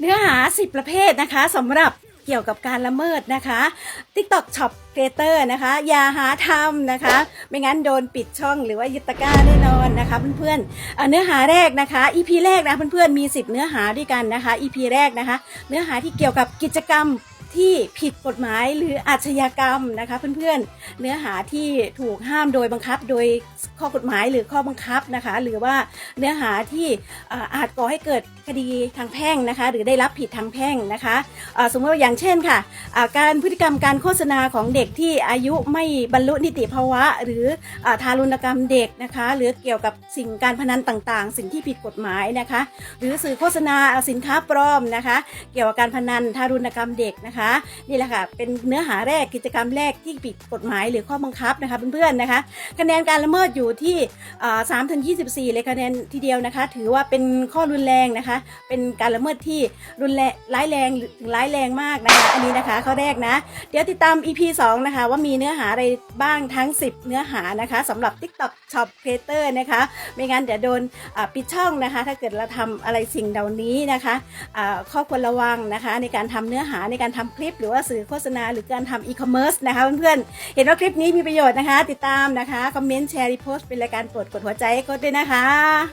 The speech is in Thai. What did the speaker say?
เนื้อหา 10 ประเภทนะคะสำหรับเกี่ยวกับการละเมิดนะคะ TikTok Shop Creator นะคะ อย่าหาทำนะคะ ไม่งั้นโดนปิดช่องหรือว่ายึดตะกร้าแน่นอนนะคะเพื่อนๆเเนื้อหาแรกนะคะ EP แรกนะเพื่อนๆมี 10 เนื้อหาด้วยกันนะคะ EP แรกนะคะ เนื้อหาที่เกี่ยวกับกิจกรรม ที่ผิดกฎหมายหรืออาชญากรรมนะคะ เพื่อนๆ เนื้อหาที่ถูกห้ามโดยบังคับ โดยข้อกฎหมายหรือข้อบังคับนะคะ หรือว่าเนื้อหาที่อาจก่อให้เกิดคดีทางแพ่งนะคะ หรือได้รับผิดทางแพ่งนะคะสมมติว่าอย่างเช่นค่ะการพฤติกรรมการโฆษณาของเด็กที่อายุไม่บรรลุนิติภาวะ หรืออทารุณกรรมเด็กนะคะ หรือเกี่ยวกับสิ่งการพนันต่างๆ สิ่งที่ผิดกฎหมายนะคะ หรือสื่อโฆษณาสินค้าปลอมนะคะ เกี่ยวกับการพนันทารุณกรรมเด็กนะคะนี่แหละค่ะเป็นเนื้อหาแรกกิจกรรมแรกที่ผิดกฎหมายหรือข้อบังคับนะคะเพื่อนๆนะคะ คะแนนการละเมิดอยู่ที่สามถึงยีเลยคะแนนทีเดียวนะคะ ถือว่าเป็นข้อรุนแรงนะคะ เป็นการละเมิดที่รุนแรงร้ายแรงหรือร้ายแรงมากนะคะ อันนี้นะคะข้อแรกนะ เดี๋ยวติดตาม EP 2 นะคะ ว่ามีเนื้อหาอะไรบ้างทั้ง 10 เนื้อหานะคะสำหรับ TikTok Shop Creator นะคะ ไม่งั้นเดี๋ยวโดนปิดช่องนะคะ ถ้าเกิดเราทำอะไรสิ่งเหล่านี้นะคะข้อควรระวังนะคะ ในการทำเนื้อหาในการทำคลิปหรือว่าสื่อโฆษณาหรือการทำอีคอมเมิร์ซนะคะเพื่อนๆ เห็นว่าคลิปนี้มีประโยชน์นะคะ ติดตามนะคะ คอมเมนต์แชร์รีโพสต์เป็นรายการโปรดกดหัวใจให้กดด้วยนะคะ